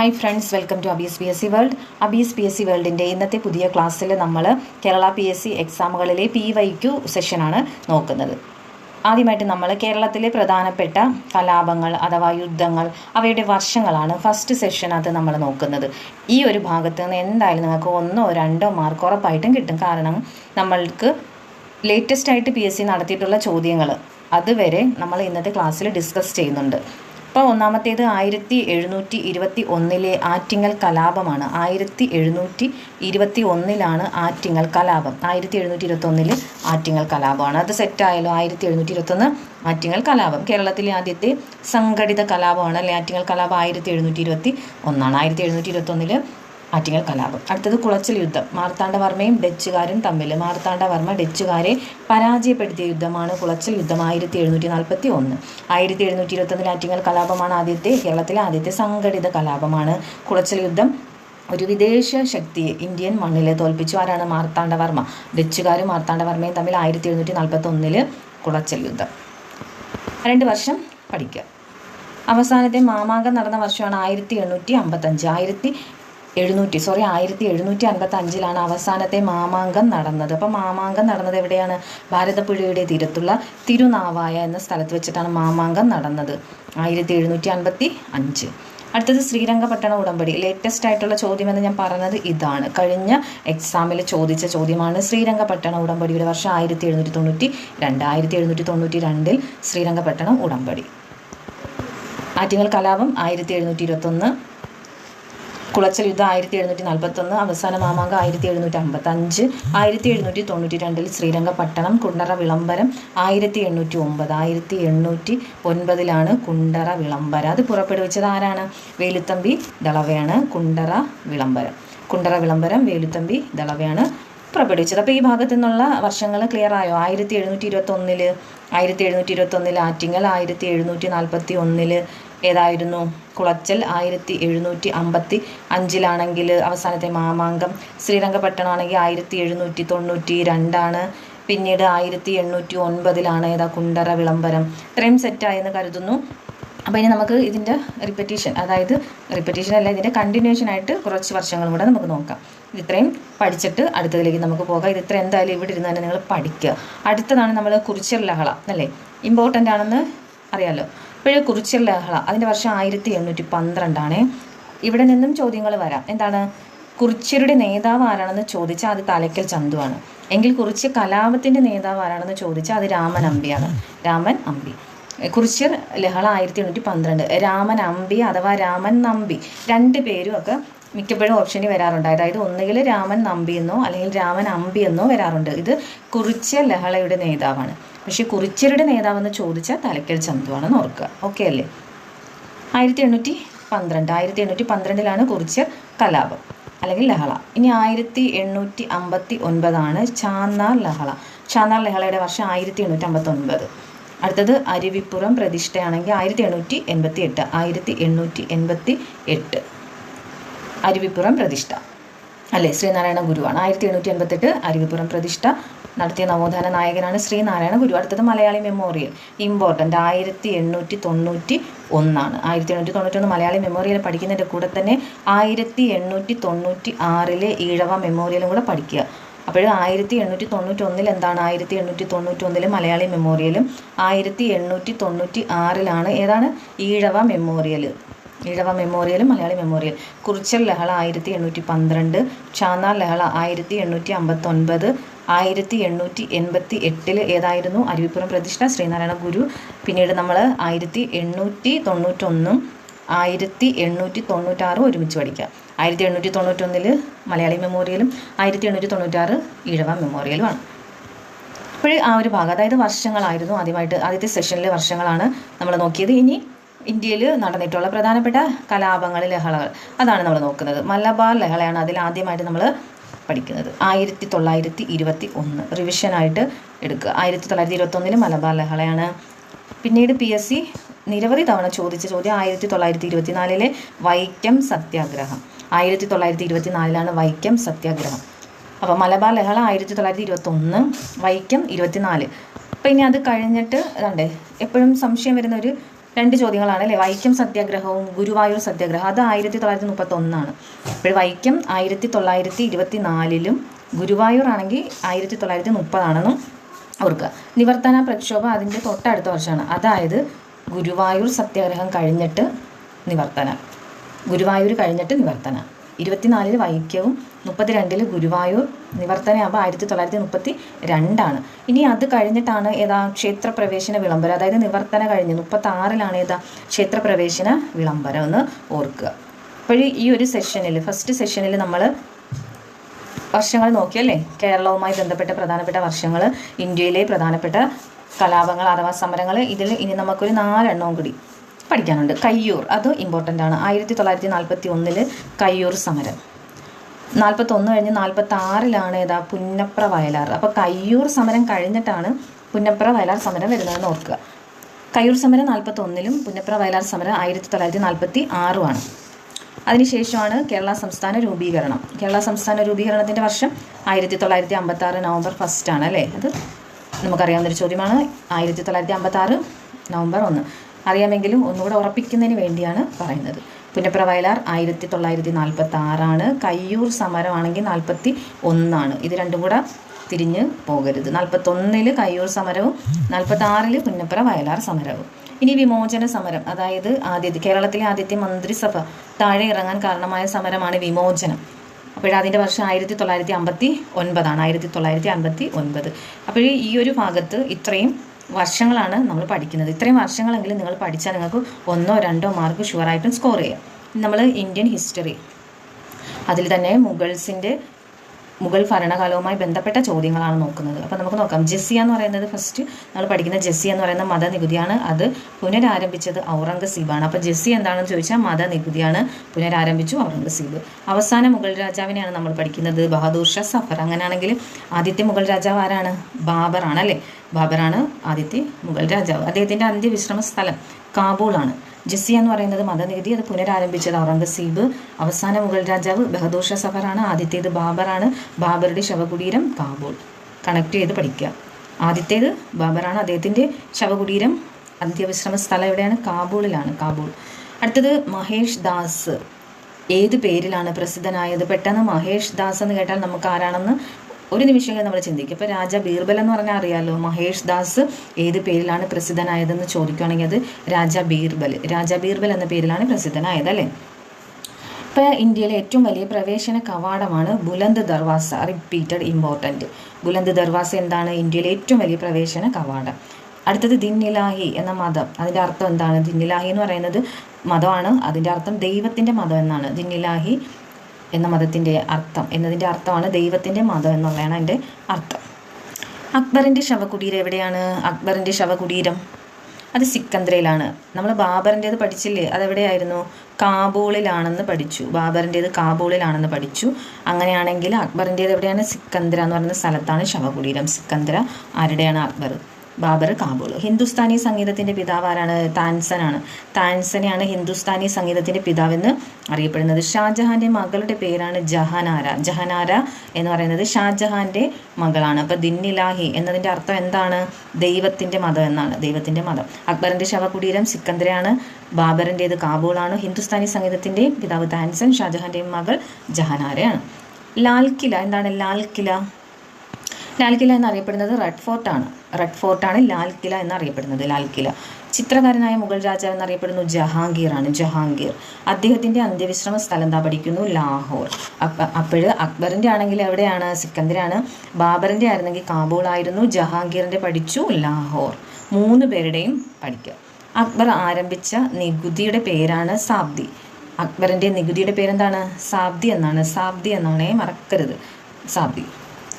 Hi friends welcome to Abees P S C world Abees P S C വേൾഡിന്റെ ഇന്നത്തെ പുതിയ ക്ലാസ്സിൽ നമ്മൾ Kerala P S C എക്സാമുകളിലെ P Y Q സെഷനാണ് നോക്കുന്നത്. ആദ്യമായിട്ട് നമ്മൾ കേരളത്തിലെ പ്രധാനപ്പെട്ട കലാപങ്ങൾ അഥവാ യുദ്ധങ്ങൾ അവയുടെ വർഷങ്ങളാണ് ഫസ്റ്റ് സെഷനകത്ത് നമ്മൾ നോക്കുന്നത്. ഈ ഒരു ഭാഗത്ത് നിന്ന് എന്തായാലും നിങ്ങൾക്ക് ഒന്നോ രണ്ടോ മാർക്ക് ഉറപ്പായിട്ടും കിട്ടും. കാരണം നമ്മൾക്ക് ലേറ്റസ്റ്റ് ആയിട്ട് പി എസ് സി നടത്തിയിട്ടുള്ള ചോദ്യങ്ങൾ അതുവരെ നമ്മൾ ഇന്നത്തെ ക്ലാസ്സിൽ ഡിസ്കസ് ചെയ്യുന്നുണ്ട്. ഇപ്പോൾ ഒന്നാമത്തേത് ആയിരത്തി എഴുന്നൂറ്റി ഇരുപത്തി ഒന്നിലെ ആറ്റിങ്ങൽ കലാപമാണ്. ആയിരത്തി എഴുന്നൂറ്റി ഇരുപത്തി ഒന്നിലാണ് ആറ്റിങ്ങൽ കലാപം. ആയിരത്തി എഴുന്നൂറ്റി ഇരുപത്തി ഒന്നിൽ ആറ്റിങ്ങൽ കലാപമാണ്. അത് സെറ്റായാലോ ആയിരത്തി എഴുന്നൂറ്റി ഇരുപത്തൊന്ന് ആറ്റിങ്ങൽ കലാപം. കേരളത്തിലെ ആദ്യത്തെ സംഘടിത കലാപമാണ്. അല്ലെ? ആറ്റിങ്ങൽ കലാപം ആയിരത്തി എഴുന്നൂറ്റി ഇരുപത്തി ഒന്നാണ്. ആയിരത്തി എഴുന്നൂറ്റി ഇരുപത്തി ഒന്നിൽ ആറ്റിങ്ങൽ കലാപം. അടുത്തത് കുളച്ചൽ യുദ്ധം. മാർത്താണ്ഡവർമ്മയും ഡച്ചുകാരും തമ്മിൽ മാർത്താണ്ഡവർമ്മ ഡച്ചുകാരെ പരാജയപ്പെടുത്തിയ യുദ്ധമാണ് കുളച്ചൽ യുദ്ധം ആയിരത്തി എഴുന്നൂറ്റി നാൽപ്പത്തി ഒന്ന് ആയിരത്തി എഴുന്നൂറ്റി ഇരുപത്തൊന്നിൽ ആറ്റിങ്ങൽ കലാപമാണ് ആദ്യത്തെ കേരളത്തിലെ ആദ്യത്തെ സംഘടിത കലാപമാണ് കുളച്ചൽ യുദ്ധം. ഒരു വിദേശ ശക്തിയെ ഇന്ത്യൻ മണ്ണിലെ തോൽപ്പിച്ചു. ആരാണ് മാർത്താണ്ഡവർമ്മ ഡച്ചുകാരും മാർത്താണ്ഡവർമ്മയും തമ്മിൽ ആയിരത്തി എഴുന്നൂറ്റി നാൽപ്പത്തി ഒന്നിൽ കുളച്ചൽ യുദ്ധം. രണ്ട് വർഷം പഠിക്കുക. അവസാനത്തെ മാമാങ്കം നടന്ന വർഷമാണ് ആയിരത്തി എണ്ണൂറ്റി അമ്പത്തഞ്ച് ആയിരത്തി എഴുന്നൂറ്റി സോറി ആയിരത്തി എഴുന്നൂറ്റി അൻപത്തി അഞ്ചിലാണ് അവസാനത്തെ മാമാങ്കം നടന്നത്. അപ്പം മാമാങ്കം നടന്നത് എവിടെയാണ്? ഭാരതപ്പുഴയുടെ തീരത്തുള്ള തിരുനാവായ എന്ന സ്ഥലത്ത് വെച്ചിട്ടാണ് മാമാങ്കം നടന്നത്. ആയിരത്തി എഴുന്നൂറ്റി അൻപത്തി അഞ്ച്. അടുത്തത് ശ്രീരംഗപട്ടണ ഉടമ്പടി. ലേറ്റസ്റ്റ് ആയിട്ടുള്ള ചോദ്യം എന്ന് ഞാൻ പറഞ്ഞത് ഇതാണ്. കഴിഞ്ഞ എക്സാമിൽ ചോദിച്ച ചോദ്യമാണ് ശ്രീരംഗപട്ടണ ഉടമ്പടിയുടെ വർഷം ആയിരത്തി എഴുന്നൂറ്റി തൊണ്ണൂറ്റി രണ്ട്. ആയിരത്തി എഴുന്നൂറ്റി തൊണ്ണൂറ്റി രണ്ടിൽ ശ്രീരംഗപട്ടണം ഉടമ്പടി. ആറ്റിങ്ങൽ കലാപം ആയിരത്തി എഴുന്നൂറ്റി ഇരുപത്തൊന്ന്. കുളച്ചൽ യുദ്ധം ആയിരത്തി എഴുന്നൂറ്റി നാൽപ്പത്തൊന്ന് അവസാന മാമാങ്കം ആയിരത്തി എഴുന്നൂറ്റി അമ്പത്തഞ്ച് ആയിരത്തി എഴുന്നൂറ്റി തൊണ്ണൂറ്റി രണ്ടിൽ ശ്രീരംഗപട്ടണം കുണ്ടറ വിളംബരം ആയിരത്തി എണ്ണൂറ്റി ഒമ്പത് ആയിരത്തി എണ്ണൂറ്റി ഒൻപതിലാണ് കുണ്ടറ വിളംബരം. അത് പുറപ്പെടുവിച്ചത് ആരാണ്? വേലുത്തമ്പി ദളവയാണ് കുണ്ടറ വിളംബരം. കുണ്ടറ വിളംബരം വേലുത്തമ്പി ദളവയാണ് പുറപ്പെടുവിച്ചത് അപ്പോൾ ഈ ഭാഗത്തു നിന്നുള്ള വർഷങ്ങൾ ക്ലിയർ ആയോ? ആയിരത്തി എഴുന്നൂറ്റി ഇരുപത്തി ഒന്നിൽ ആയിരത്തി എഴുന്നൂറ്റി ഇരുപത്തി ഒന്നിൽ ആറ്റിങ്ങൽ ആയിരത്തി എഴുന്നൂറ്റി നാൽപ്പത്തി ഒന്നിൽ ഏതായിരുന്നു? കുളച്ചൽ ആയിരത്തി എഴുന്നൂറ്റി അമ്പത്തി അഞ്ചിലാണെങ്കിൽ അവസാനത്തെ മാമാങ്കം. ശ്രീരംഗപട്ടണമാണെങ്കിൽ ആയിരത്തി എഴുന്നൂറ്റി തൊണ്ണൂറ്റി രണ്ടാണ് പിന്നീട് ആയിരത്തി എണ്ണൂറ്റി ഒൻപതിലാണ് ഏതാ? കുണ്ടറ വിളംബരം. ഇത്രയും സെറ്റായെന്ന് കരുതുന്നു. അപ്പോൾ ഇനി നമുക്ക് ഇതിന്റെ റിപ്പറ്റീഷൻ അതായത് റിപ്പറ്റീഷൻ അല്ല ഇതിന്റെ കണ്ടിന്യൂഷൻ ആയിട്ട് കുറച്ച് വർഷങ്ങളും കൂടെ നമുക്ക് നോക്കാം. ഇത്രയും പഠിച്ചിട്ട് അടുത്തതിലേക്ക് നമുക്ക് പോകാം. ഇത് ഇത്ര എന്തായാലും ഇവിടെ ഇരുന്ന് തന്നെ നിങ്ങൾ പഠിക്കുക. അടുത്തതാണ് നമ്മൾ കുറിച്ചൽ ലഹള അല്ലേ? ഇമ്പോർട്ടന്റ് ആണെന്ന് അറിയാമല്ലോ ഇപ്പോഴും കുറിച്ചൽ ലഹള അതിന്റെ വർഷം ആയിരത്തി എണ്ണൂറ്റി പന്ത്രണ്ടാണ്. ഇവിടെ നിന്നും ചോദ്യങ്ങൾ വരാം. എന്താണ്? കുറിച്യരുടെ നേതാവ് ആരാണെന്ന് ചോദിച്ചാൽ അത് തലയ്ക്കൽ ചന്തുവാണ് എങ്കിൽ കുറിച്ച് കലാപത്തിന്റെ നേതാവ് ആരാണെന്ന് ചോദിച്ചാൽ അത് രാമൻ അമ്പിയാണ്. രാമൻ അമ്പി. കുറിച്യർ ലഹള ആയിരത്തി എണ്ണൂറ്റി പന്ത്രണ്ട്. രാമൻ അമ്പി അഥവാ രാമൻ നമ്പി. രണ്ട് പേരും ഒക്കെ മിക്കപ്പോഴും ഓപ്ഷനിൽ വരാറുണ്ട്. അതായത് ഒന്നുകിൽ രാമൻ നമ്പി എന്നോ അല്ലെങ്കിൽ രാമൻ അമ്പി എന്നോ വരാറുണ്ട്. ഇത് കുറിച്യ ലഹളയുടെ നേതാവാണ്. പക്ഷേ കുറിച്യരുടെ നേതാവെന്ന് ചോദിച്ചാൽ തലക്കൽ ചന്തുവാണെന്ന് ഓർക്കുക. ഓക്കെ അല്ലേ? ആയിരത്തി എണ്ണൂറ്റി പന്ത്രണ്ട് ആയിരത്തി എണ്ണൂറ്റി പന്ത്രണ്ടിലാണ് കുറിച്യർ കലാപം അല്ലെങ്കിൽ ലഹള. ഇനി ആയിരത്തി എണ്ണൂറ്റി അമ്പത്തി ഒൻപതാണ് ചാന്നാർ ലഹള. ചാന്നാർ ലഹളയുടെ വർഷം ആയിരത്തി എണ്ണൂറ്റി അമ്പത്തി ഒൻപത് അടുത്തത് അരുവിപ്പുറം പ്രതിഷ്ഠയാണെങ്കിൽ ആയിരത്തി എണ്ണൂറ്റി എൺപത്തി എട്ട് ആയിരത്തി എണ്ണൂറ്റി എൺപത്തി എട്ട് അരുവിപ്പുറം പ്രതിഷ്ഠ. അല്ലേ? ശ്രീനാരായണ ഗുരുവാണ്. ആയിരത്തി എണ്ണൂറ്റി എൺപത്തെട്ട് അരുവിപ്പുറം പ്രതിഷ്ഠ നടത്തിയ നവോത്ഥാന നായകനാണ് ശ്രീനാരായണ ഗുരു അടുത്തത് മലയാളി മെമ്മോറിയൽ. ഇമ്പോർട്ടന്റ്. ആയിരത്തി എണ്ണൂറ്റി തൊണ്ണൂറ്റി ഒന്നാണ് ആയിരത്തി എണ്ണൂറ്റി തൊണ്ണൂറ്റി ഒന്ന് മലയാളി മെമ്മോറിയൽ പഠിക്കുന്നതിന്റെ കൂടെ തന്നെ ആയിരത്തി എണ്ണൂറ്റി തൊണ്ണൂറ്റി ആറിലെ ഈഴവ മെമ്മോറിയലും കൂടെ പഠിക്കുക. അപ്പോൾ ആയിരത്തി എണ്ണൂറ്റി തൊണ്ണൂറ്റി ഒന്നിൽ എന്താണ്? ആയിരത്തി എണ്ണൂറ്റി തൊണ്ണൂറ്റി ഒന്നിൽ മലയാളി മെമ്മോറിയലും ആയിരത്തി എണ്ണൂറ്റി തൊണ്ണൂറ്റി ആറിലാണ് ഏതാണ്? Ezhava memorial Ezhava memorial Malayali memorial. കുറിച്ചൽ ലഹള ആയിരത്തി എണ്ണൂറ്റി പന്ത്രണ്ട് ചാന്നാർ ലഹള ആയിരത്തി എണ്ണൂറ്റി അമ്പത്തൊൻപത് ആയിരത്തി എണ്ണൂറ്റി എൺപത്തി എട്ടിൽ ഏതായിരുന്നു? അരുവിപ്പുറം പ്രതിഷ്ഠ ശ്രീനാരായണ ഗുരു. പിന്നീട് നമ്മൾ ആയിരത്തി എണ്ണൂറ്റി തൊണ്ണൂറ്റൊന്നും ആയിരത്തി എണ്ണൂറ്റി തൊണ്ണൂറ്റാറും ഒരുമിച്ച് പഠിക്കുക ആയിരത്തി എണ്ണൂറ്റി തൊണ്ണൂറ്റൊന്നിൽ മലയാളി മെമ്മോറിയലും ആയിരത്തി എണ്ണൂറ്റി തൊണ്ണൂറ്റാറ് ഈഴവ മെമ്മോറിയലുമാണ്. അപ്പോൾ ആ ഒരു ഭാഗം അതായത് വർഷങ്ങളായിരുന്നു ആദ്യമായിട്ട് ആദ്യത്തെ സെഷനിലെ വർഷങ്ങളാണ് നമ്മൾ നോക്കിയത്. ഇനി ഇന്ത്യയിൽ നടന്നിട്ടുള്ള പ്രധാനപ്പെട്ട കലാപങ്ങൾ ലഹളകൾ. അതാണ് നമ്മൾ നോക്കുന്നത്. മലബാർ ലഹളയാണ് അതിൽ ആദ്യമായിട്ട് നമ്മൾ പഠിക്കുന്നത്. ആയിരത്തി തൊള്ളായിരത്തി ഇരുപത്തി ഒന്ന് റിവിഷനായിട്ട് എടുക്കുക. ആയിരത്തി തൊള്ളായിരത്തി ഇരുപത്തൊന്നിൽ മലബാർ ലഹളയാണ്. പിന്നീട് പി എസ് സി നിരവധി തവണ ചോദിച്ച ചോദ്യം ആയിരത്തി തൊള്ളായിരത്തി ഇരുപത്തിനാലിലെ വൈക്കം സത്യാഗ്രഹം. ആയിരത്തി തൊള്ളായിരത്തി ഇരുപത്തിനാലിലാണ് വൈക്കം സത്യാഗ്രഹം. അപ്പോൾ മലബാർ ലഹള ആയിരത്തി തൊള്ളായിരത്തി ഇരുപത്തൊന്ന് വൈക്കം ഇരുപത്തിനാല്. അപ്പോൾ ഇനി അത് കഴിഞ്ഞിട്ട് ഇതുണ്ട് എപ്പോഴും സംശയം വരുന്ന ഒരു രണ്ട് ചോദ്യങ്ങളാണ് അല്ലേ വൈക്കം സത്യാഗ്രഹവും ഗുരുവായൂർ സത്യാഗ്രഹം. അത് ആയിരത്തി തൊള്ളായിരത്തി മുപ്പത്തി ഒന്നാണ് അപ്പോൾ വൈക്കം ആയിരത്തി തൊള്ളായിരത്തി ഇരുപത്തി നാലിലും ഗുരുവായൂർ ആണെങ്കിൽ ആയിരത്തി തൊള്ളായിരത്തി മുപ്പതാണെന്നും ഓർക്കുക. നിവർത്തന പ്രക്ഷോഭം അതിന്റെ തൊട്ടടുത്ത വർഷമാണ്. അതായത് ഗുരുവായൂർ സത്യാഗ്രഹം കഴിഞ്ഞിട്ട് നിവർത്തന. ഗുരുവായൂർ കഴിഞ്ഞിട്ട് നിവർത്തന. ഇരുപത്തിനാലിൽ വൈക്കവും മുപ്പത്തിരണ്ടിൽ ഗുരുവായൂർ നിവർത്തനയാകുമ്പോൾ ആയിരത്തി തൊള്ളായിരത്തി മുപ്പത്തി രണ്ടാണ് ഇനി അത് കഴിഞ്ഞിട്ടാണ് ഏതാ ക്ഷേത്രപ്രവേശന വിളംബരം. അതായത് നിവർത്തന കഴിഞ്ഞ് മുപ്പത്തി ആറിലാണ് ഏതാ ക്ഷേത്രപ്രവേശന വിളംബരം എന്ന് ഓർക്കുക. അപ്പോൾ ഈ ഒരു സെഷനിൽ ഫസ്റ്റ് സെഷനിൽ നമ്മൾ വർഷങ്ങൾ നോക്കിയല്ലേ? കേരളവുമായി ബന്ധപ്പെട്ട പ്രധാനപ്പെട്ട വർഷങ്ങൾ ഇന്ത്യയിലെ പ്രധാനപ്പെട്ട കലാപങ്ങൾ അഥവാ സമരങ്ങൾ ഇതിൽ ഇനി നമുക്കൊരു നാലെണ്ണവും കൂടി. പഠിക്കാനുണ്ട്. കയ്യൂർ. അത് ഇമ്പോർട്ടന്റ് ആണ്. ആയിരത്തി തൊള്ളായിരത്തി നാൽപ്പത്തി ഒന്നിൽ കയ്യൂർ സമരം. നാൽപ്പത്തൊന്ന് കഴിഞ്ഞ് നാൽപ്പത്തി ആറിലാണ് ഏതാ പുന്നപ്ര വയലാർ. അപ്പോൾ കയ്യൂർ സമരം കഴിഞ്ഞിട്ടാണ് പുന്നപ്ര വയലാർ സമരം വരുന്നതെന്ന് ഓർക്കുക. കയ്യൂർ സമരം നാൽപ്പത്തൊന്നിലും പുന്നപ്ര വയലാർ സമരം ആയിരത്തി തൊള്ളായിരത്തി നാൽപ്പത്തി ആറുമാണ് അതിനുശേഷമാണ് കേരള സംസ്ഥാന രൂപീകരണം. കേരള സംസ്ഥാന രൂപീകരണത്തിന്റെ വർഷം ആയിരത്തി തൊള്ളായിരത്തി അമ്പത്തി ആറ് നവംബർ ഫസ്റ്റ് ആണ് അല്ലേ? അത് നമുക്കറിയാവുന്നൊരു ചോദ്യമാണ്. ആയിരത്തി തൊള്ളായിരത്തി അമ്പത്തി ആറ് നവംബർ ഒന്ന്. അറിയാമെങ്കിലും ഒന്നുകൂടെ ഉറപ്പിക്കുന്നതിന് വേണ്ടിയാണ് പറയുന്നത്. പുന്നപ്ര വയലാർ ആയിരത്തി തൊള്ളായിരത്തി നാൽപ്പത്തി ആറാണ് കയ്യൂർ സമരമാണെങ്കിൽ നാൽപ്പത്തി ഒന്നാണ് ഇത് രണ്ടും കൂടെ തിരിഞ്ഞ് പോകരുത്. നാൽപ്പത്തൊന്നിൽ കയ്യൂർ സമരവും നാൽപ്പത്തി ആറിൽ പുന്നപ്ര വയലാർ സമരവും. ഇനി വിമോചന സമരം. അതായത് ആദ്യത്തെ കേരളത്തിലെ ആദ്യത്തെ മന്ത്രിസഭ താഴെ ഇറങ്ങാൻ കാരണമായ സമരമാണ് വിമോചനം. അപ്പോഴതിന്റെ വർഷം ആയിരത്തി തൊള്ളായിരത്തി അമ്പത്തി ഒൻപതാണ് ആയിരത്തി തൊള്ളായിരത്തി അൻപത്തി ഒൻപത് അപ്പോൾ ഈ ഒരു ഭാഗത്ത് ഇത്രയും വർഷങ്ങളാണ് നമ്മൾ പഠിക്കുന്നത്. ഇത്രയും വർഷങ്ങളെങ്കിലും നിങ്ങൾ പഠിച്ചാൽ നിങ്ങൾക്ക് ഒന്നോ രണ്ടോ മാർക്ക് ഷുവറായിട്ടും സ്കോർ ചെയ്യാം. നമ്മൾ ഇന്ത്യൻ ഹിസ്റ്ററി അതിൽ തന്നെ മുഗൾസിന്റെ മുഗൾ ഭരണകാലവുമായി ബന്ധപ്പെട്ട ചോദ്യങ്ങളാണ് നോക്കുന്നത്. അപ്പോൾ നമുക്ക് നോക്കാം. ജെസ്സിയ എന്ന് പറയുന്നത് ഫസ്റ്റ് നമ്മൾ പഠിക്കുന്ന ജെസ്സിയ എന്ന് പറയുന്ന മതനികുതിയാണ് അത് പുനരാരംഭിച്ചത് ഔറംഗസീബാണ്. അപ്പോൾ ജെസ്സി എന്താണെന്ന് ചോദിച്ചാൽ മതനികുതിയാണ് പുനരാരംഭിച്ചു ഔറംഗസീബ്. അവസാന മുഗൾ രാജാവിനെയാണ് നമ്മൾ പഠിക്കുന്നത് ബഹദൂർ ഷാ സഫർ. അങ്ങനെയാണെങ്കിൽ ആദ്യത്തെ മുഗൾ രാജാവ് ആരാണ്? ബാബറാണ് അല്ലേ? ബാബറാണ് ആദ്യത്തെ മുഗൾ രാജാവ്. അദ്ദേഹത്തിന്റെ അന്ത്യവിശ്രമ സ്ഥലം കാബൂളാണ്. ജസ്സിയ എന്ന് പറയുന്നത് മതനികുതി അത് പുനരാരംഭിച്ചത് ഔറംഗസീബ് അവസാന മുഗൾ രാജാവ് ബഹദൂർ ഷാ സഫറാണ് ആദ്യത്തേത് ബാബറാണ് ബാബറുടെ ശവകുടീരം കാബൂൾ. കണക്ട് ചെയ്ത് പഠിക്കുക. ആദ്യത്തേത് ബാബറാണ് അദ്ദേഹത്തിന്റെ ശവകുടീരം അന്ത്യവിശ്രമ സ്ഥലം എവിടെയാണ്? കാബൂളിലാണ് കാബൂൾ. അടുത്തത് മഹേഷ് ദാസ്. ഏത് പേരിലാണ് പ്രസിദ്ധനായത്? പെട്ടെന്ന് മഹേഷ് ദാസ് എന്ന് കേട്ടാൽ നമുക്ക് ആരാണെന്ന് ഒരു നിമിഷം നമ്മൾ ചിന്തിക്കും. ഇപ്പോൾ രാജ ബീർബൽ എന്ന് പറഞ്ഞാൽ അറിയാലോ? മഹേഷ് ദാസ് ഏത് പേരിലാണ് പ്രസിദ്ധനായതെന്ന് ചോദിക്കുകയാണെങ്കിൽ അത് രാജ ബീർബൽ. രാജ ബീർബൽ എന്ന പേരിലാണ് പ്രസിദ്ധനായത് അല്ലേ ഇപ്പോൾ ഇന്ത്യയിലെ ഏറ്റവും വലിയ പ്രവേശന കവാടമാണ് ബുലന്ദ് ദർവാസ. റിപ്പീറ്റഡ് ഇമ്പോർട്ടന്റ് ബുലന്ദ് ദർവാസ എന്താണ്? ഇന്ത്യയിലെ ഏറ്റവും വലിയ പ്രവേശന കവാടം. അടുത്തത് ദിന്നിലാഹി എന്ന മതം. അതിന്റെ അർത്ഥം എന്താണ്? ദിന്നിലാഹി എന്ന് പറയുന്നത് മതമാണ്. അതിന്റെ അർത്ഥം ദൈവത്തിന്റെ മതം എന്നാണ്. ദിന്നിലാഹി എന്ന മതത്തിന്റെ അർത്ഥം. എന്നതിന്റെ അർത്ഥമാണ് ദൈവത്തിന്റെ മതം എന്നുള്ളതാണ് അതിന്റെ അർത്ഥം. അക്ബറിന്റെ ശവകുടീരം എവിടെയാണ്? അക്ബറിന്റെ ശവകുടീരം അത് സിക്കന്ദ്രയിലാണ്. നമ്മൾ ബാബറിന്റേത് പഠിച്ചില്ലേ? അതെവിടെയായിരുന്നു? കാബൂളിലാണെന്ന് പഠിച്ചു. ബാബറിന്റേത് കാബൂളിലാണെന്ന് പഠിച്ചു. അങ്ങനെയാണെങ്കിൽ അക്ബറിന്റേത് എവിടെയാണ്? സിക്കന്ദ്ര എന്ന് പറയുന്ന സ്ഥലത്താണ് ശവകുടീരം. സിക്കന്ദ്ര ആരുടെയാണ് അക്ബർ? ബാബർ കാബൂൾ ഹിന്ദുസ്ഥാനി സംഗീതത്തിന്റെ പിതാവ് ആരാണ്? താൻസനാണ് താൻസനെയാണ് ഹിന്ദുസ്ഥാനി സംഗീതത്തിന്റെ പിതാവെന്ന് അറിയപ്പെടുന്നത്. ഷാജഹാന്റെ മകളുടെ പേരാണ് ജഹാനാര. ജഹാനാര എന്ന് പറയുന്നത് ഷാജഹാന്റെ മകളാണ്. അപ്പോൾ ദിന്നിലാഹി എന്നതിന്റെ അർത്ഥം എന്താണ്? ദൈവത്തിന്റെ മതം എന്നാണ്. ദൈവത്തിന്റെ മതം. അക്ബറിന്റെ ശവകുടീരം സിക്കന്ദ്രയാണ്. ബാബറിന്റേത് കാബൂളാണ്. ഹിന്ദുസ്ഥാനി സംഗീതത്തിന്റെ പിതാവ് താൻസൻ ഷാജഹാന്റെ മകൾ ജഹാനാരയാണ്. ലാൽ കില എന്താണ് ലാൽ കില ലാൽ കില എന്നറിയപ്പെടുന്നത് റെഡ് ഫോർട്ടാണ് റെഡ് ഫോർട്ടാണ് ലാൽ കില എന്നറിയപ്പെടുന്നത് ലാൽ കില ചിത്രകാരനായ മുഗൾ രാജാവ് എന്നറിയപ്പെടുന്നു ജഹാംഗീർ ആണ് ജഹാംഗീർ. അദ്ദേഹത്തിന്റെ അന്ത്യവിശ്രമ സ്ഥലം എന്താ പഠിക്കുന്നു? ലാഹോർ. അപ്പം അപ്പോൾ അക്ബറിന്റെ ആണെങ്കിൽ എവിടെയാണ്? സിക്കന്ദരാണ് ബാബറിന്റെ ആയിരുന്നെങ്കിൽ കാബൂളായിരുന്നു ജഹാംഗീറിന്റെ പഠിച്ചു ലാഹോർ. മൂന്ന് പേരുടെയും പഠിക്കുക. അക്ബർ ആരംഭിച്ച നികുതിയുടെ പേരാണ് സാബ്ദി. അക്ബറിന്റെ നികുതിയുടെ പേരെന്താണ്? സാബ്ദി എന്നാണ്. സാബ്ദി എന്നാണേ മറക്കരുത്. സാബ്ദി.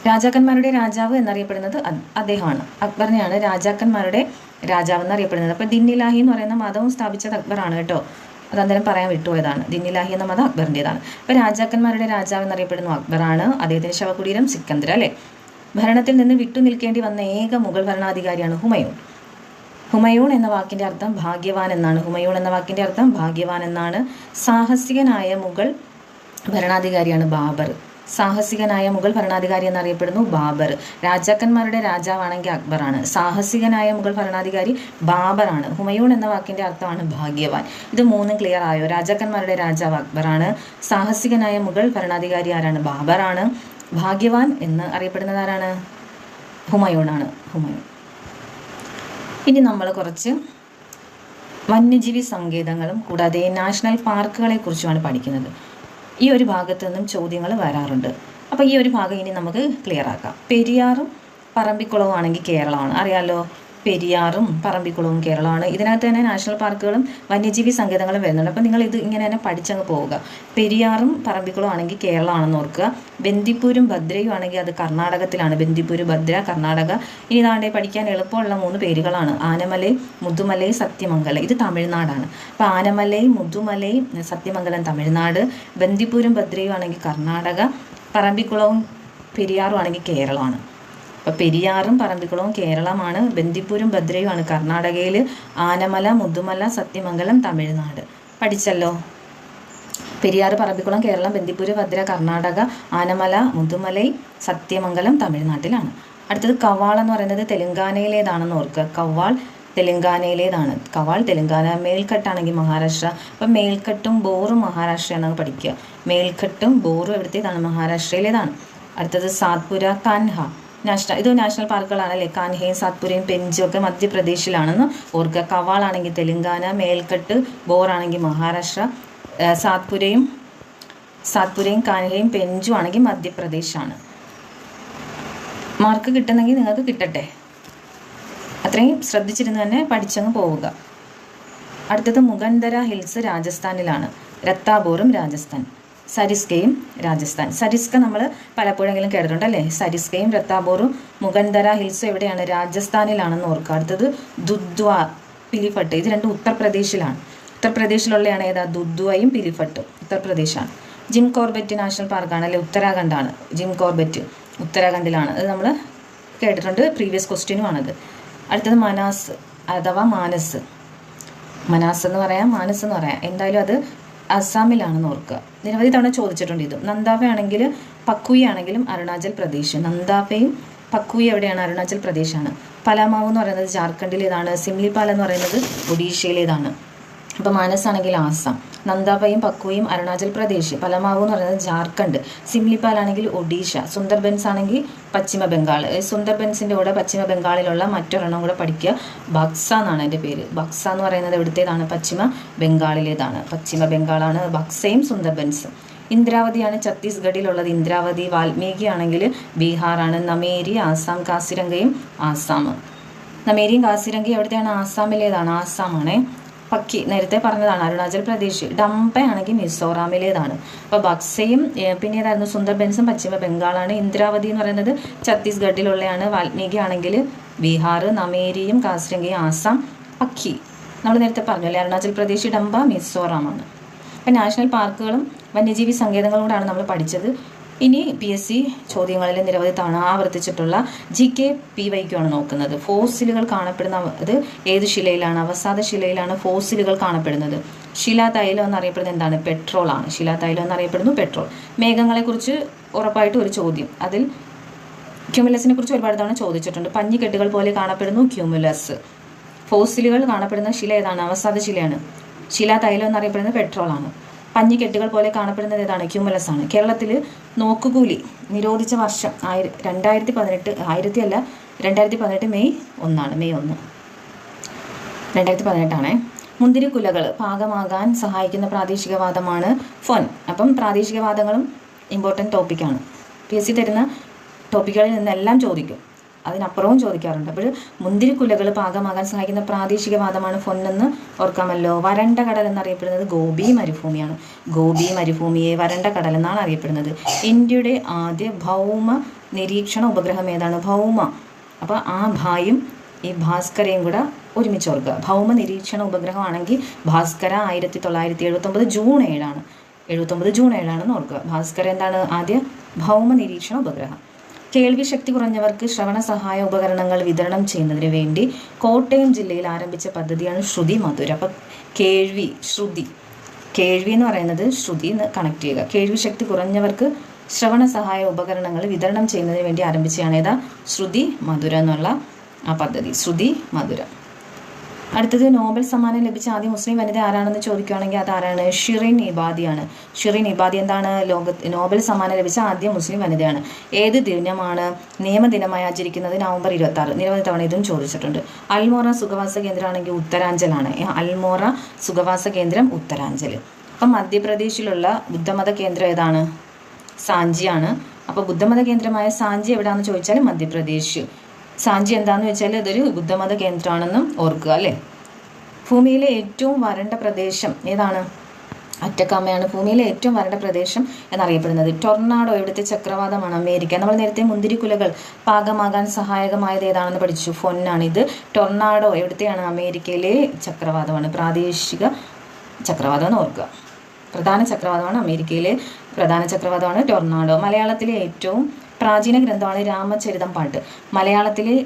രാജാക്കന്മാരുടെ രാജാവ് എന്നറിയപ്പെടുന്നത് അദ്ദേഹമാണ്. അക്ബറിനെയാണ് രാജാക്കന്മാരുടെ രാജാവ് എന്നറിയപ്പെടുന്നത്. അപ്പോൾ ദിന്നിലാഹി എന്ന് പറയുന്ന മതവും സ്ഥാപിച്ചത് അക്ബറാണ് കേട്ടോ. അത് അന്നേരം പറയാൻ വിട്ടുപോയതാണ്. ദിന്നിലാഹി എന്ന മതം അക്ബറിന്റെതാണ് അപ്പോൾ രാജാക്കന്മാരുടെ രാജാവ് എന്നറിയപ്പെടുന്നു അക്ബറാണ് അദ്ദേഹത്തിന്റെ ശവകുടീരം സിക്കന്ദർ അല്ലേ? ഭരണത്തിൽ നിന്ന് വിട്ടുനിൽക്കേണ്ടി വന്ന ഏക മുഗൾ ഭരണാധികാരിയാണ് ഹുമയൂൺ. ഹുമയൂൺ എന്ന വാക്കിന്റെ അർത്ഥം ഭാഗ്യവാൻ എന്നാണ്. ഹുമയൂൺ എന്ന വാക്കിന്റെ അർത്ഥം ഭാഗ്യവാൻ എന്നാണ്. സാഹസികനായ മുഗൾ ഭരണാധികാരിയാണ് ബാബർ. സാഹസികനായ മുഗൾ ഭരണാധികാരി എന്നറിയപ്പെടുന്നു ബാബർ. രാജാക്കന്മാരുടെ രാജാവാണെങ്കിൽ അക്ബറാണ്. സാഹസികനായ മുഗൾ ഭരണാധികാരി ബാബറാണ്. ഹുമയൂൺ എന്ന വാക്കിന്റെ അർത്ഥമാണ് ഭാഗ്യവാൻ. ഇത് മൂന്നും ക്ലിയർ ആയോ? രാജാക്കന്മാരുടെ രാജാവ് അക്ബറാണ്. സാഹസികനായ മുഗൾ ഭരണാധികാരി ആരാണ്? ബാബറാണ്. ഭാഗ്യവാൻ എന്ന് അറിയപ്പെടുന്നത് ആരാണ്? ഹുമയൂണാണ്. ഹുമയൂൺ. ഇനി നമ്മൾ കുറച്ച് വന്യജീവി സങ്കേതങ്ങളും കൂടാതെ നാഷണൽ പാർക്കുകളെ കുറിച്ചുമാണ് പഠിക്കുന്നത്. ഈ ഒരു ഭാഗത്തു നിന്നും ചോദ്യങ്ങൾ വരാറുണ്ട്. അപ്പോൾ ഈ ഒരു ഭാഗം ഇനി നമുക്ക് ക്ലിയർ ആക്കാം. പെരിയാറും പറമ്പിക്കുളവും ആണെങ്കിൽ കേരളമാണ്. അറിയാലോ? പെരിയാറും പറമ്പിക്കുളവും കേരളമാണ്. ഇതിനകത്ത് തന്നെ നാഷണൽ പാർക്കുകളും വന്യജീവി സങ്കേതങ്ങളും വരുന്നുണ്ട്. അപ്പോൾ നിങ്ങൾ ഇത് ഇങ്ങനെ തന്നെ പഠിച്ചങ്ങ് പോവുക. പെരിയാറും പറമ്പിക്കുളവും ആണെങ്കിൽ കേരളമാണെന്ന് ഓർക്കുക. ബന്ദിപ്പൂരും ഭദ്രയും ആണെങ്കിൽ അത് കർണാടകത്തിലാണ്. ബന്ദിപ്പൂര് ഭദ്ര കർണാടക. ഇനി ഇതാണ്ടെ പഠിക്കാൻ എളുപ്പമുള്ള മൂന്ന് പേരുകളാണ്. ആനമലൈ മുതുമലൈ സത്യമംഗലം. ഇത് തമിഴ്നാടാണ്. അപ്പോൾ ആനമലൈ മുതുമലൈ സത്യമംഗലം തമിഴ്നാട്. ബന്ദിപ്പൂരും ഭദ്രയും ആണെങ്കിൽ കർണാടക. പറമ്പിക്കുളവും പെരിയാറും ആണെങ്കിൽ കേരളമാണ്. അപ്പോൾ പെരിയാറും പറമ്പിക്കുളവും കേരളമാണ് ബന്ദിപ്പൂരും ഭദ്രയുമാണ്. കർണാടകയിൽ ആനമല മുതുമല സത്യമംഗലം തമിഴ്നാട്. പഠിച്ചല്ലോ? പെരിയാറ് പറമ്പിക്കുളം കേരളം ബന്ദിപ്പൂര് ഭദ്ര കർണാടക ആനമല മുതുമലൈ സത്യമംഗലം തമിഴ്നാട്ടിലാണ്. അടുത്തത് കവാൾ എന്ന് പറയുന്നത് തെലങ്കാനയിലേതാണെന്ന് ഓർക്കുക. കവാൾ തെലങ്കാനയിലേതാണ്. കവാൾ തെലങ്കാന മേൽക്കെട്ടാണെങ്കിൽ മഹാരാഷ്ട്ര. അപ്പം മേൽക്കെട്ടും ബോറും മഹാരാഷ്ട്രയാണ് പഠിക്കുക. മേൽക്കെട്ടും ബോറും എവിടുത്തേതാണ്? മഹാരാഷ്ട്രയിലേതാണ്. അടുത്തത് സാത്പുര കാൻഹ നാഷണൽ ഇത് നാഷണൽ പാർക്കുകളാണല്ലേ? കാൻഹയും സാത്പുരയും പെഞ്ചും ഒക്കെ മധ്യപ്രദേശിലാണെന്ന് ഓർക്കുക. കവാളാണെങ്കിൽ തെലങ്കാന മേൽക്കെട്ട് ബോറാണെങ്കിൽ മഹാരാഷ്ട്ര സാത്പുരയും സാത്പുരയും കാൻഹയും പെഞ്ചും ആണെങ്കിൽ മധ്യപ്രദേശാണ്. മാർക്ക് കിട്ടുന്നെങ്കിൽ നിങ്ങൾക്ക് കിട്ടട്ടെ. അത്രയും ശ്രദ്ധിച്ചിരുന്ന് തന്നെ പഠിച്ചങ്ങ് പോവുക. അടുത്തത് മുഗന്ധര ഹിൽസ് രാജസ്ഥാനിലാണ്. രത്താബോറും രാജസ്ഥാൻ. സരിസ്കയും രാജസ്ഥാൻ. സരിസ്ക നമ്മൾ പലപ്പോഴെങ്കിലും കേട്ടിട്ടുണ്ട് അല്ലേ സരിസ്കയും രത്താബോറും മുഗന്ധര ഹിൽസും എവിടെയാണ്? രാജസ്ഥാനിലാണെന്ന് ഓർക്കുക. അടുത്തത് ദുദ്വ പിലിഫട്ട് ഇത് രണ്ടും ഉത്തർപ്രദേശിലാണ്. ഉത്തർപ്രദേശിലുള്ളതാണ് ഏതാ? ദുദ്വയും പിലിഫട്ടും ഉത്തർപ്രദേശാണ്. ജിം കോർബറ്റ് നാഷണൽ പാർക്കാണ് അല്ലെ ഉത്തരാഖണ്ഡാണ്. ജിം കോർബറ്റ് ഉത്തരാഖണ്ഡിലാണ്. അത് നമ്മൾ കേട്ടിട്ടുണ്ട്. പ്രീവിയസ് ക്വസ്റ്റ്യനുമാണത്. അടുത്തത് മനാസ് അഥവാ മാനസ്. മനാസ് എന്ന് പറയാം മാനസ് എന്ന് പറയാം. എന്തായാലും അത് അസാമിലാണെന്ന് ഓർക്കുക. നിരവധി തവണ ചോദിച്ചിട്ടുണ്ട് ഇത്. നന്ദാവ ആണെങ്കിൽ പക്കുയി ആണെങ്കിലും അരുണാചൽ പ്രദേശ്. നന്ദാവയും പക്കുയി എവിടെയാണ്? അരുണാചൽ പ്രദേശാണ്. പലാമാവ് എന്ന് പറയുന്നത് ജാർഖണ്ഡിലേതാണ്. സിംലിപാൽ എന്ന് പറയുന്നത് ഒഡീഷയിലേതാണ്. അപ്പോൾ മാനസ് ആണെങ്കിൽ ആസാം. നന്ദാബയും പക്വയും അരുണാചൽ പ്രദേശ്. പലമാവു എന്ന് പറയുന്നത് ജാർഖണ്ഡ്. സിംലിപാൽ ആണെങ്കിൽ ഒഡീഷ. സുന്ദർബൻസ് ആണെങ്കിൽ പശ്ചിമ ബംഗാൾ. സുന്ദർബൻസിന്റെ കൂടെ പശ്ചിമ ബംഗാളിലുള്ള മറ്റൊരെണ്ണം കൂടെ പഠിക്കുക. ബക്സ എന്നാണ് എന്റെ പേര്. ബക്സ എന്ന് പറയുന്നത് എവിടുത്തേതാണ്? പശ്ചിമ ബംഗാളിലേതാണ്. പശ്ചിമ ബംഗാളാണ് ബക്സയും സുന്ദർബൻസും ഇന്ദ്രാവതിയാണ് ഛത്തീസ്ഗഡിലുള്ളത്. ഇന്ദ്രാവതി വാൽമീകി ആണെങ്കിൽ ബീഹാറാണ്. നമേരി ആസാം കാസിരംഗയും ആസാം. നമേരിയും കാസിരംഗയും എവിടുത്തെയാണ്? ആസാമിലേതാണ്. ആസാമാണേ. പക്കി നേരത്തെ പറഞ്ഞതാണ് അരുണാചൽ പ്രദേശ് ഡംപയാണെങ്കിൽ മിസോറാമിലേതാണ്. അപ്പോൾ ബക്സയും പിന്നെ ഏതായിരുന്നു സുന്ദർബൻസും പശ്ചിമ ബംഗാളാണ്. ഇന്ദ്രാവതി എന്ന് പറയുന്നത് ഛത്തീസ്ഗഡിലുള്ളതാണ് വാൽമീകി ആണെങ്കിൽ ബീഹാർ നമേരിയും കാസിരംഗയും ആസാം പക്കി. നമ്മൾ നേരത്തെ പറഞ്ഞു അല്ലേ അരുണാചൽ പ്രദേശ് ഡംബ മിസോറാമാണ്. അപ്പം നാഷണൽ പാർക്കുകളും വന്യജീവി സങ്കേതങ്ങളും കൂടാണ് നമ്മൾ പഠിച്ചത്. ഇനി പി എസ് സി ചോദ്യങ്ങളിൽ നിരവധി തവണ ആവർത്തിച്ചിട്ടുള്ള ജി കെ പി വൈക്കുമാണ് നോക്കുന്നത്. ഫോസിലുകൾ കാണപ്പെടുന്ന അത് ഏത് ശിലയിലാണ്? അവസാദ ശിലയിലാണ് ഫോസിലുകൾ കാണപ്പെടുന്നത്. ശിലാതൈലം എന്നറിയപ്പെടുന്നത് എന്താണ്? പെട്രോൾ ആണ്. ശിലാതൈലം എന്നറിയപ്പെടുന്നു പെട്രോൾ മേഘങ്ങളെക്കുറിച്ച് ഉറപ്പായിട്ടും ഒരു ചോദ്യം. അതിൽ ക്യൂമുലസിനെ കുറിച്ച് ഒരുപാട് തവണ ചോദിച്ചിട്ടുണ്ട്. പഞ്ഞിക്കെട്ടുകൾ പോലെ കാണപ്പെടുന്നു ക്യൂമുലസ് ഫോസിലുകൾ കാണപ്പെടുന്ന ശില ഏതാണ്? അവസാദ ശിലയാണ്. ശിലാതൈലം എന്നറിയപ്പെടുന്നത് പെട്രോളാണ് പഞ്ഞിക്കെട്ടുകൾ പോലെ കാണപ്പെടുന്നത് ഏതാണ്? ക്യൂമലസ് ആണ്. കേരളത്തിൽ നോക്കുകൂലി നിരോധിച്ച വർഷം ആയിര രണ്ടായിരത്തി പതിനെട്ട് ആയിരത്തി അല്ല രണ്ടായിരത്തി പതിനെട്ട് മെയ് ഒന്നാണ്. മെയ് ഒന്ന്. രണ്ടായിരത്തി പതിനെട്ടാണേ മുന്തിരിക്കുലകൾ പാകമാകാൻ സഹായിക്കുന്ന പ്രാദേശികവാദമാണ് ഫോൻ. അപ്പം പ്രാദേശികവാദങ്ങളും ഇമ്പോർട്ടന്റ് ടോപ്പിക്കാണ് പി എസ് സി തരുന്ന ടോപ്പിക്കുകളിൽ നിന്നെല്ലാം ചോദിക്കും. അതിനപ്പുറവും ചോദിക്കാറുണ്ട്. അപ്പോൾ മുന്തിരിക്കുലകൾ പാകമാകാൻ സഹായിക്കുന്ന പ്രാദേശിക വാദമാണ് ഫൊന്നെന്ന് ഓർക്കാമല്ലോ. വരണ്ട കടൽ എന്നറിയപ്പെടുന്നത് ഗോപി മരുഭൂമിയാണ്. ഗോപി മരുഭൂമിയെ വരണ്ട കടൽ എന്നാണ് അറിയപ്പെടുന്നത്. ഇന്ത്യയുടെ ആദ്യ ഭൗമ നിരീക്ഷണ ഉപഗ്രഹം ഏതാണ്? ഭൗമ. അപ്പോൾ ആ ഭായും ഈ ഭാസ്കരയും കൂടെ ഒരുമിച്ച് ഓർക്കുക. ഭൗമ നിരീക്ഷണ ഉപഗ്രഹമാണെങ്കിൽ ഭാസ്കര ആയിരത്തി തൊള്ളായിരത്തി എഴുപത്തൊമ്പത് ജൂൺ ഏഴാണ്. എഴുപത്തൊമ്പത് ജൂൺ ഏഴാണെന്ന് ഓർക്കുക. ഭാസ്കര എന്താണ്? ആദ്യ ഭൗമ നിരീക്ഷണ ഉപഗ്രഹം. കേൾവി ശക്തി കുറഞ്ഞവർക്ക് ശ്രവണ സഹായ ഉപകരണങ്ങൾ വിതരണം ചെയ്യുന്നതിന് വേണ്ടി കോട്ടയം ജില്ലയിൽ ആരംഭിച്ച പദ്ധതിയാണ് ശ്രുതി മധുര. അപ്പം കേൾവി ശ്രുതി. കേൾവി എന്ന് പറയുന്നത് ശ്രുതി എന്ന് കണക്ട് ചെയ്യുക. കേൾവി ശക്തി കുറഞ്ഞവർക്ക് ശ്രവണ സഹായ ഉപകരണങ്ങൾ വിതരണം ചെയ്യുന്നതിന് വേണ്ടി ആരംഭിച്ചതാണ് ഏതാ? ശ്രുതി മധുര എന്നുള്ള ആ പദ്ധതി. ശ്രുതി മധുര. അടുത്തത് നോബൽ സമ്മാനം ലഭിച്ച ആദ്യ മുസ്ലിം വനിത ആരാണെന്ന് ചോദിക്കുകയാണെങ്കിൽ അതാരാണ് ഷിറിൻ ഇബാദിയാണ്. ഷിറിൻ ഇബാദി എന്താണ്? ലോക നോബൽ സമ്മാനം ലഭിച്ച ആദ്യ മുസ്ലിം വനിതയാണ്. ഏത് ദിനമാണ് നിയമദിനമായി ആചരിക്കുന്നത്? നവംബർ ഇരുപത്തി ആറ് നിരവധി തവണ ഇതും ചോദിച്ചിട്ടുണ്ട്. അൽമോറ സുഖവാസ കേന്ദ്രമാണെങ്കിൽ ഉത്തരാഞ്ചലാണ്. അൽമോറ സുഖവാസ കേന്ദ്രം ഉത്തരാഞ്ചൽ. അപ്പം മധ്യപ്രദേശിലുള്ള ബുദ്ധമത കേന്ദ്രം ഏതാണ്? സാഞ്ചിയാണ്. അപ്പോൾ ബുദ്ധമത കേന്ദ്രമായ സാഞ്ചി എവിടെയാണെന്ന് ചോദിച്ചാൽ മധ്യപ്രദേശ്. സാഞ്ചി എന്താണെന്ന് വെച്ചാൽ ഇതൊരു ബുദ്ധമത കേന്ദ്രമാണെന്നും ഓർക്കുക അല്ലേ? ഭൂമിയിലെ ഏറ്റവും വരണ്ട പ്രദേശം ഏതാണ്? അറ്റക്കാമയാണ്. ഭൂമിയിലെ ഏറ്റവും വരണ്ട പ്രദേശം എന്നറിയപ്പെടുന്നത്. ടൊർണാഡോ ഇവിടുത്തെ ചക്രവാതമാണ് അമേരിക്ക. നമ്മൾ നേരത്തെ മുന്തിരിക്കുലകൾ പാകമാകാൻ സഹായകമായത് ഏതാണെന്ന് പഠിച്ചു. ഫൊന്നാണ് ഇത് ടൊർണാഡോ എവിടുത്തെയാണ്? അമേരിക്കയിലെ ചക്രവാതമാണ്. പ്രാദേശിക ചക്രവാതം എന്ന് ഓർക്കുക. പ്രധാന ചക്രവാതമാണ് അമേരിക്കയിലെ പ്രധാന ചക്രവാതമാണ് ടൊർണാഡോ. മലയാളത്തിലെ ഏറ്റവും പ്രാചീന ഗ്രന്ഥമാണ് രാമചരിതം പാട്ട്. മലയാളത്തിലെ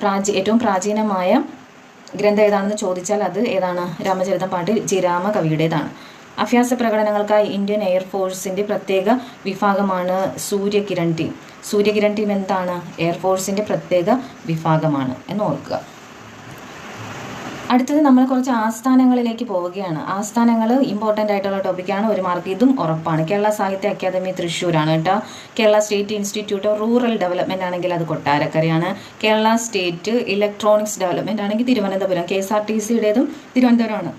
പ്രാചീ ഏറ്റവും പ്രാചീനമായ ഗ്രന്ഥം ഏതാണെന്ന് ചോദിച്ചാൽ അത് ഏതാണ്? രാമചരിതം പാട്ട് ജിരാമ കവിയുടേതാണ്. അഭ്യാസ പ്രകടനങ്ങൾക്കായി ഇന്ത്യൻ എയർഫോഴ്സിന്റെ പ്രത്യേക വിഭാഗമാണ് സൂര്യകിരൺ ടീം. സൂര്യകിരൺ ടീം എന്താണ്? എയർഫോഴ്സിന്റെ പ്രത്യേക വിഭാഗമാണ് എന്ന് ഓർക്കുക. അടുത്തത് നമ്മൾ കുറച്ച് ആസ്ഥാനങ്ങളിലേക്ക് പോവുകയാണ്. ആസ്ഥാനങ്ങൾ ഇമ്പോർട്ടന്റ് ആയിട്ടുള്ള ടോപ്പിക്കാണ് ഒരു മാർക്ക് ഇതും ഉറപ്പാണ്. കേരള സാഹിത്യ അക്കാദമി തൃശ്ശൂരാണ് കേട്ടോ. Kerala state institute of rural development ആണെങ്കിൽ അത് കൊട്ടാരക്കരയാണ്. കേരള സ്റ്റേറ്റ് ഇലക്ട്രോണിക്സ് ഡെവലപ്മെന്റ് ആണെങ്കിൽ Thiruvananthapuram. K S R T സിയുടേതും തിരുവനന്തപുരമാണ്.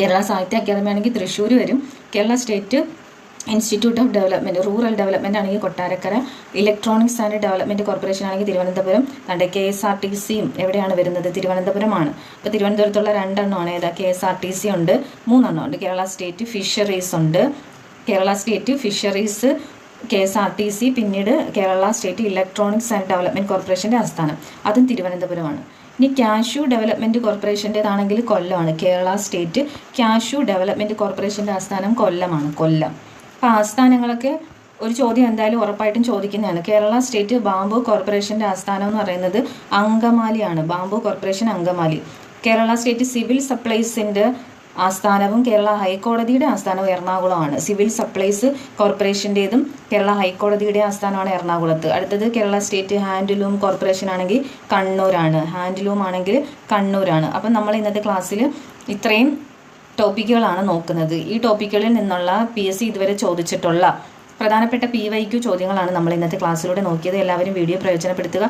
കേരള സാഹിത്യ അക്കാദമി ആണെങ്കിൽ തൃശ്ശൂർ വരും. Kerala state institute of development rural development ആണെങ്കിൽ Kottarakkara electronics and development corporation ആണെങ്കിൽ തിരുവനന്തപുരം നമ്മുടെ കെ എസ് ആർ ടി സിയും എവിടെയാണ് വരുന്നത്? തിരുവനന്തപുരമാണ്. അപ്പോൾ തിരുവനന്തപുരത്തുള്ള രണ്ടെണ്ണമാണ്. ഏതാ? K S R T C ഉണ്ട്. മൂന്നെണ്ണം ഉണ്ട്. കേരള സ്റ്റേറ്റ് ഫിഷറീസ് ഉണ്ട്. Kerala State Fisheries K S R T C പിന്നീട് Kerala State Electronics and Development കോർപ്പറേഷന്റെ ആസ്ഥാനം. അതും തിരുവനന്തപുരമാണ്. ഇനി ക്യാഷു ഡെവലപ്മെന്റ് കോർപ്പറേഷന്റേതാണെങ്കിൽ കൊല്ലമാണ്. കേരള സ്റ്റേറ്റ് ക്യാഷു ഡെവലപ്മെന്റ് കോർപ്പറേഷന്റെ ആസ്ഥാനം കൊല്ലമാണ്. കൊല്ലം. അപ്പോൾ ആസ്ഥാനങ്ങളൊക്കെ ഒരു ചോദ്യം എന്തായാലും ഉറപ്പായിട്ടും ചോദിക്കുന്നതാണ്. കേരള സ്റ്റേറ്റ് ബാംബു കോർപ്പറേഷന്റെ ആസ്ഥാനം എന്ന് പറയുന്നത് അങ്കമാലിയാണ്. Bamboo corporation Angamaly. Kerala state civil സപ്ലൈസിന്റെ ആസ്ഥാനവും കേരള ഹൈക്കോടതിയുടെ ആസ്ഥാനവും എറണാകുളമാണ്. സിവിൽ സപ്ലൈസ് കോർപ്പറേഷന്റേതും കേരള ഹൈക്കോടതിയുടെ ആസ്ഥാനമാണ് എറണാകുളത്ത്. അടുത്തത് കേരള സ്റ്റേറ്റ് ഹാൻഡ്ലൂം കോർപ്പറേഷൻ ആണെങ്കിൽ കണ്ണൂരാണ്. ഹാൻഡ്ലൂം ആണെങ്കിൽ കണ്ണൂരാണ്. അപ്പം നമ്മൾ ഇന്നത്തെ ക്ലാസ്സിൽ ഇത്രയും ടോപ്പിക്കുകളാണ് നോക്കുന്നത്. ഈ ടോപ്പിക്കുകളിൽ നിന്നുള്ള പി എസ് സി ഇതുവരെ ചോദിച്ചിട്ടുള്ള പ്രധാനപ്പെട്ട പി വൈ ക്യു ചോദ്യങ്ങളാണ് നമ്മൾ ഇന്നത്തെ ക്ലാസ്സിലൂടെ നോക്കിയത്. എല്ലാവരും വീഡിയോ പ്രയോജനപ്പെടുത്തുക.